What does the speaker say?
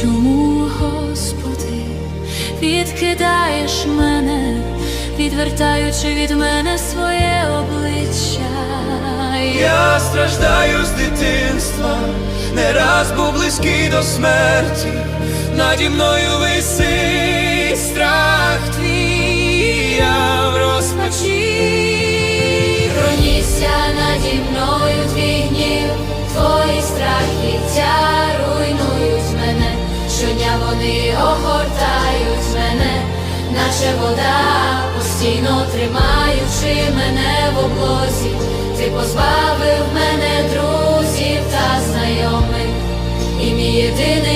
Чому, Господи, відкидаєш мене, відвертаючи від мене своє обличчя? Я страждаю з дитинства, не раз був близький до смерті, наді мною висить вони огортають мене, наче вода, постійно тримаючи мене в облозі, ти позбавив мене друзів та знайомих, і мій єдиний